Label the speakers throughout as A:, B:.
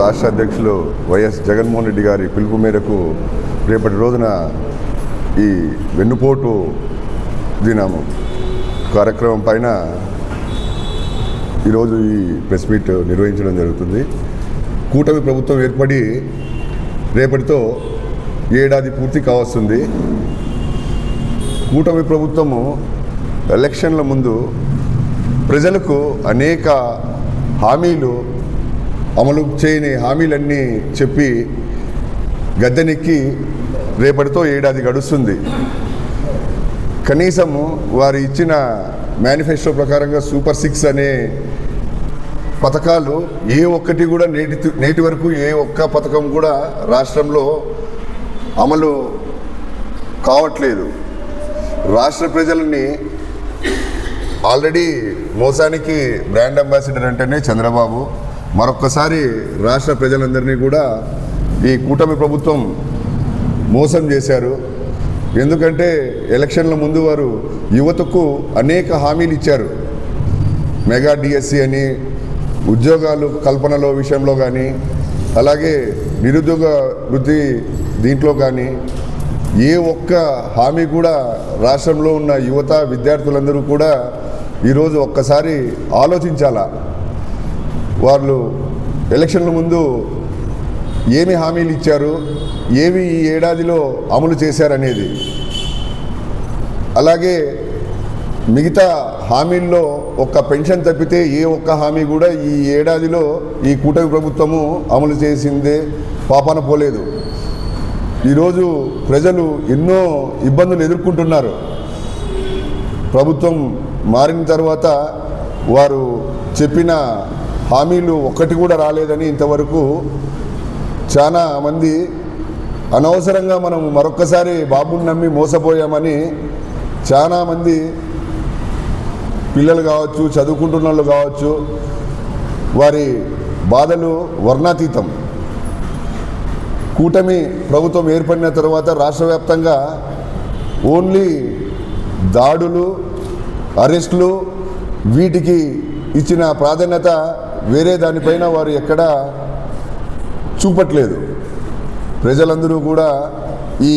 A: రాష్ట్ర అధ్యక్షులు వైఎస్ జగన్మోహన్ రెడ్డి గారి పిలుపు మేరకు రేపటి రోజున ఈ వెన్నుపోటు దినము కార్యక్రమం పైన ఈరోజు ఈ ప్రెస్ మీట్ నిర్వహించడం జరుగుతుంది. కూటమి ప్రభుత్వం ఏర్పడి రేపటితో ఏడాది పూర్తి కావస్తుంది. కూటమి ప్రభుత్వము ఎలక్షన్ల ముందు ప్రజలకు అనేక హామీలు అమలు చేయని హామీలన్నీ చెప్పి గద్దెనెక్కి రేపటితో ఏడాది గడుస్తుంది. కనీసము వారు ఇచ్చిన మేనిఫెస్టో ప్రకారంగా సూపర్ సిక్స్ అనే పథకాలు ఏ ఒక్కటి కూడా నేటి నేటి వరకు ఏ ఒక్క పథకం కూడా రాష్ట్రంలో అమలు కావట్లేదు. రాష్ట్ర ప్రజలని ఆల్రెడీ మోసానికి బ్రాండ్ అంబాసిడర్ అంటేనే చంద్రబాబు మరొక్కసారి రాష్ట్ర ప్రజలందరినీ కూడా ఈ కూటమి ప్రభుత్వం మోసం చేశారు. ఎందుకంటే ఎలక్షన్ల ముందు వారు యువతకు అనేక హామీలు ఇచ్చారు. మెగా డిఎస్సి అని ఉద్యోగాలు కల్పనలో విషయంలో కానీ అలాగే నిరుద్యోగ వృద్ధి దీంట్లో కానీ ఏ ఒక్క హామీ కూడా రాష్ట్రంలో ఉన్న యువత విద్యార్థులందరూ కూడా ఈరోజు ఒక్కసారి ఆలోచించాలా? వాళ్ళు ఎలక్షన్ల ముందు ఏమి హామీలు ఇచ్చారు ఏమి ఈ ఏడాదిలో అమలు చేశారనేది. అలాగే మిగతా హామీల్లో ఒక్క పెన్షన్ తప్పితే ఏ ఒక్క హామీ కూడా ఈ ఏడాదిలో ఈ కూటమి ప్రభుత్వము అమలు చేసిందే పాపన పోలేదు. ఈరోజు ప్రజలు ఎన్నో ఇబ్బందులు ఎదుర్కొంటున్నారు. ప్రభుత్వం మారిన తర్వాత వారు చెప్పిన హామీలు ఒక్కటి కూడా రాలేదని ఇంతవరకు చాలా మంది అనవసరంగా మనం మరొక్కసారి బాబుని నమ్మి మోసపోయామని చాలామంది పిల్లలు కావచ్చు చదువుకుంటున్న వాళ్ళు కావచ్చు వారి బాధలు వర్ణాతీతం. కూటమి ప్రభుత్వం ఏర్పడిన తర్వాత రాష్ట్ర వ్యాప్తంగా ఓన్లీ దాడులు అరెస్టులు వీటికి ఇచ్చిన ప్రాధాన్యత వేరే దానిపైన వారు ఎక్కడా చూపట్లేదు. ప్రజలందరూ కూడా ఈ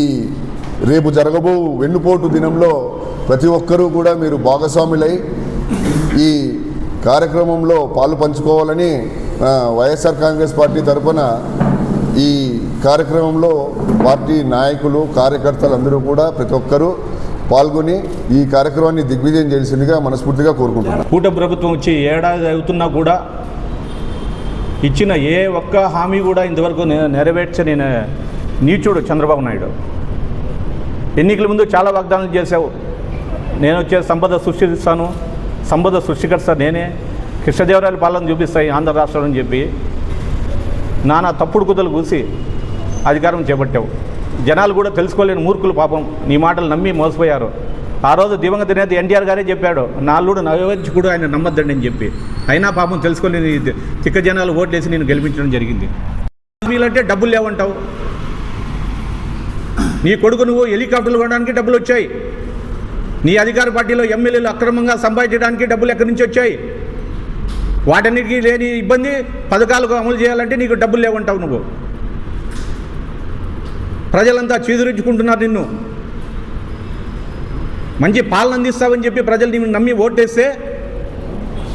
A: రేపు జరగబో వెన్నుపోటు దినంలో ప్రతి ఒక్కరూ కూడా మీరు భాగస్వాములై ఈ కార్యక్రమంలో పాలు పంచుకోవాలని వైఎస్ఆర్ కాంగ్రెస్ పార్టీ తరఫున ఈ కార్యక్రమంలో పార్టీ నాయకులు కార్యకర్తలు అందరూ కూడా ప్రతి ఒక్కరూ పాల్గొని ఈ కార్యక్రమాన్ని దిగ్విజయం చేసిందిగా మనస్ఫూర్తిగా కోరుకుంటున్నాను.
B: కూట ప్రభుత్వం వచ్చి ఏడాది అవుతున్నా కూడా ఇచ్చిన ఏ ఒక్క హామీ కూడా ఇంతవరకు నెరవేర్చని నీచుడు చంద్రబాబు నాయుడు. ఎన్నికల ముందు చాలా వాగ్దానాలు చేశావు. నేను వచ్చే సంపద సృష్టిస్తాను. సంపద సృష్టికర్త నేనే. కృష్ణదేవరాయల పాలన చూపిస్తాయి ఆంధ్ర రాష్ట్రం అని చెప్పి. నానా తప్పుడు కుదలు కూసి అధికారం చేపట్టావు. జనాలు కూడా తెలుసుకోలేని మూర్ఖులు పాపం. నీ మాటలు నమ్మి మోసపోయారు. ఆ రోజు దివంగత నేత ఎన్టీఆర్ గారే చెప్పాడు నాలుడు నవవంచకుడు ఆయన నమ్మద్దండి అని చెప్పి. అయినా పాపం తెలుసుకోలేని చిక్క జనాలు ఓట్లేసి నేను గెలిపించడం జరిగింది. మీలంటే డబ్బులు లేవంటావు. నీ కొడుకు నువ్వు హెలికాప్టర్లు కొనడానికి డబ్బులు వచ్చాయి. నీ అధికార పార్టీలో ఎమ్మెల్యేలు అక్రమంగా సంపాదించడానికి డబ్బులు ఎక్కడి నుంచి వచ్చాయి? వాటన్నిటికీ లేని ఇబ్బంది పథకాలకు అమలు చేయాలంటే నీకు డబ్బులు లేవంటావు నువ్వు. ప్రజలంతా చీదురించుకుంటున్నారు నిన్ను. మంచి పాలన అందిస్తావని చెప్పి ప్రజలు నిన్ను నమ్మి ఓటేస్తే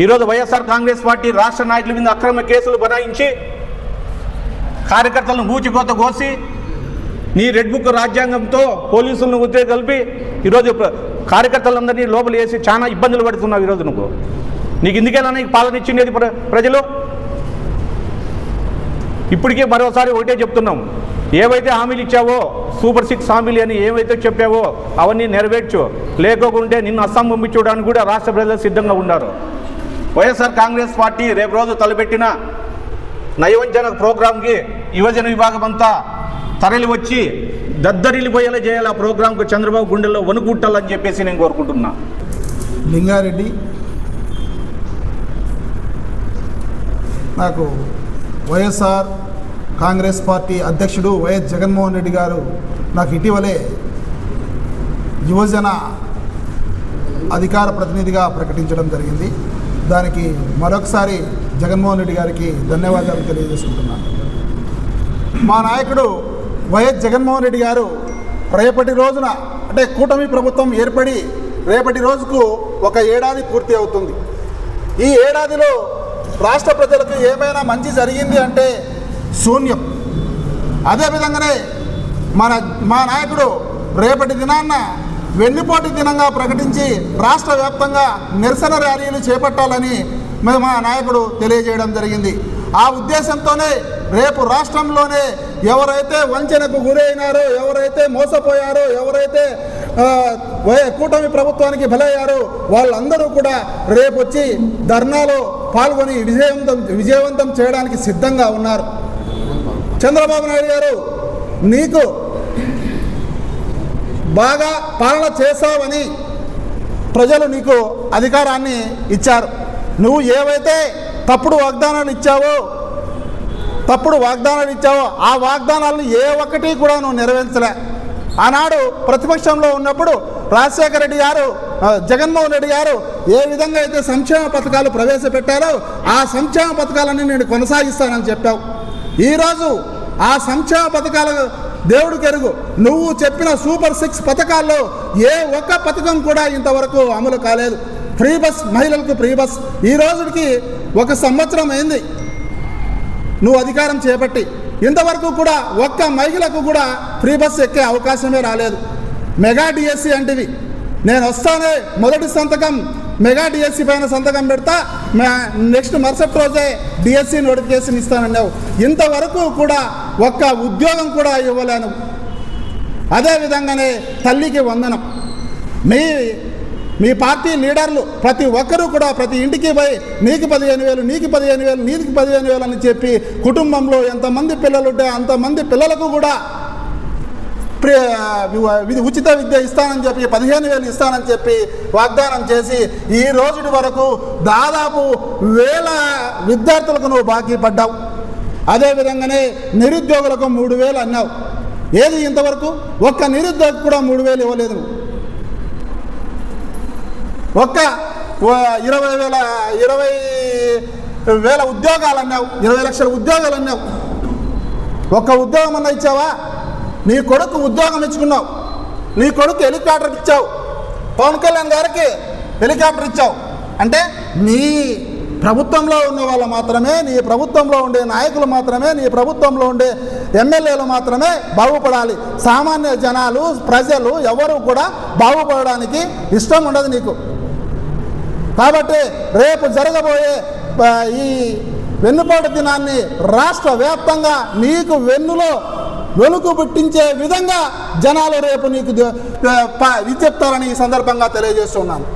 B: ఈరోజు వైఎస్ఆర్ కాంగ్రెస్ పార్టీ రాష్ట్ర నాయకుల మీద అక్రమ కేసులు బనాయించి కార్యకర్తలను ఊచికోత కోసి నీ రెడ్ బుక్ రాజ్యాంగంతో పోలీసులను ఉద్యోగ కలిపి ఈరోజు కార్యకర్తలందరినీ లోపల వేసి చాలా ఇబ్బందులు పడుతున్నావు ఈరోజు నువ్వు. నీకు ఇందుకేనా నీకు పాలన ఇచ్చిండేది ప్ర- ప్రజలు? ఇప్పటికే మరోసారి ఒకటే చెప్తున్నాం. ఏవైతే హామీలు ఇచ్చావో సూపర్ సిక్స్ హామీలు అని ఏవైతే చెప్పావో అవన్నీ నెరవేర్చు. లేకోకుంటే నిన్ను అస్సాం పంపించడానికి కూడా రాష్ట్ర ప్రజలు సిద్ధంగా ఉన్నారు. వైఎస్ఆర్ కాంగ్రెస్ పార్టీ రేపు రోజు తలపెట్టిన నయవంచన ప్రోగ్రాంకి యువజన విభాగం అంతా తరలి వచ్చి దద్దరిల్లిపోయేలా చేయాలి ఆ ప్రోగ్రాంకు చంద్రబాబు గుండెల్లో వణుకుట్టాలని చెప్పేసి నేను కోరుకుంటున్నా.
C: లింగారెడ్డి నాకు వైఎస్ఆర్ కాంగ్రెస్ పార్టీ అధ్యక్షుడు వైఎస్ జగన్మోహన్ రెడ్డి గారు నాకు ఇటీవలే యువజన అధికార ప్రతినిధిగా ప్రకటించడం జరిగింది. దానికి మరొకసారి జగన్మోహన్ రెడ్డి గారికి ధన్యవాదాలు తెలియజేసుకుంటున్నాను. మా నాయకుడు వైఎస్ జగన్మోహన్ రెడ్డి గారు రేపటి రోజున అంటే కూటమి ప్రభుత్వం ఏర్పడి రేపటి రోజుకు ఒక ఏడాది పూర్తి అవుతుంది. ఈ ఏడాదిలో రాష్ట్ర ప్రజలకు ఏమైనా మంచి జరిగింది అంటే శూన్యం. అదేవిధంగానే మన మా నాయకుడు రేపటి దినాన్న వెన్నుపోటు దినంగా ప్రకటించి రాష్ట్ర వ్యాప్తంగా నిరసన ర్యాలీలు చేపట్టాలని మేము మా నాయకుడు తెలియజేయడం జరిగింది. ఆ ఉద్దేశంతోనే రేపు రాష్ట్రంలోనే ఎవరైతే వంచనకు గురైనారో ఎవరైతే మోసపోయారో ఎవరైతే వై- కూటమి ప్రభుత్వానికి బలయ్యారో వాళ్ళందరూ కూడా రేపొచ్చి ధర్నాలో పాల్గొని విజయవంతం విజయవంతం చేయడానికి సిద్ధంగా ఉన్నారు. చంద్రబాబు నాయుడు గారు నీకు బాగా పాలన చేశావని ప్రజలు నీకు అధికారాన్ని ఇచ్చారు. నువ్వు ఏవైతే తప్పుడు వాగ్దానాలు ఇచ్చావో తప్పుడు వాగ్దానాలు ఇచ్చావో ఆ వాగ్దానాలను ఏ ఒక్కటి కూడా నువ్వు నెరవేర్చలే. ఆనాడు ప్రతిపక్షంలో ఉన్నప్పుడు రాజశేఖర రెడ్డి గారు జగన్మోహన్ రెడ్డి గారు ఏ విధంగా అయితే సంక్షేమ పథకాలు ప్రవేశపెట్టారో ఆ సంక్షేమ పథకాలన్నీ నేను కొనసాగిస్తానని చెప్పావు. ఈరోజు ఆ సంక్షేమ పథకాలు దేవుడికి ఎరుగు నువ్వు చెప్పిన సూపర్ సిక్స్ పథకాల్లో ఏ ఒక్క పథకం కూడా ఇంతవరకు అమలు కాలేదు. ఫ్రీ బస్ మహిళలకు ఫ్రీ బస్. ఈ రోజుకి ఒక సంవత్సరం అయింది. నువ్వు అధికారం చేపట్టి. ఇంతవరకు కూడా ఒక్క మహిళకు కూడా ఫ్రీ బస్ ఎక్కే అవకాశమే రాలేదు. మెగా డిఎస్సి అంటివి నేను వస్తానే మొదటి సంతకం మెగా డిఎస్సి పైన సంతకం పెడతా. నెక్స్ట్ మరుసటి రోజే డిఎస్సి నోటిఫికేషన్ ఇస్తానన్నావు. ఇంతవరకు కూడా ఒక్క ఉద్యోగం కూడా ఇవ్వలేను. అదేవిధంగానే తల్లికి వందనం. మీ మీ పార్టీ లీడర్లు ప్రతి ఒక్కరూ కూడా ప్రతి ఇంటికి పోయి నీకు పదిహేను వేలు నీకు పదిహేను వేలు నీకు పదిహేను వేలు అని చెప్పి కుటుంబంలో ఎంతమంది పిల్లలు ఉంటే అంతమంది పిల్లలకు కూడా ఉచిత విద్య ఇస్తానని చెప్పి పదిహేను వేలు ఇస్తానని చెప్పి వాగ్దానం చేసి ఈ రోజు వరకు దాదాపు వేల విద్యార్థులకు నువ్వు బాకీ పడ్డావు. అదేవిధంగానే నిరుద్యోగులకు మూడు వేలు అన్నావు. ఏది ఇంతవరకు? ఒక్క నిరుద్యోగి కూడా మూడు వేలు ఇవ్వలేదు నువ్వు. ఒక్క ఇరవై వేల ఇరవై వేల ఉద్యోగాలు అన్నావు. ఇరవై లక్షల ఉద్యోగాలు అన్నావు. ఒక్క ఉద్యోగం అన్న ఇచ్చావా? నీ కొడుకు ఉద్యోగం ఇచ్చుకున్నావు. నీ కొడుకు హెలికాప్టర్ ఇచ్చావు. పవన్ కళ్యాణ్ గారికి హెలికాప్టర్ ఇచ్చావు. అంటే నీ ప్రభుత్వంలో ఉన్న వాళ్ళు మాత్రమే నీ ప్రభుత్వంలో ఉండే నాయకులు మాత్రమే నీ ప్రభుత్వంలో ఉండే ఎమ్మెల్యేలు మాత్రమే బాగుపడాలి. సామాన్య జనాలు ప్రజలు ఎవరు కూడా బాగుపడడానికి ఇష్టం ఉండదు నీకు. కాబట్టి రేపు జరగబోయే ఈ వెన్నుపాటు దినాన్ని రాష్ట్ర వ్యాప్తంగా నీకు వెన్నులో వెనుకు పుట్టించే విధంగా జనాలు రేపు నీకు ఇది చెప్తారని ఈ సందర్భంగా తెలియజేస్తున్నాను.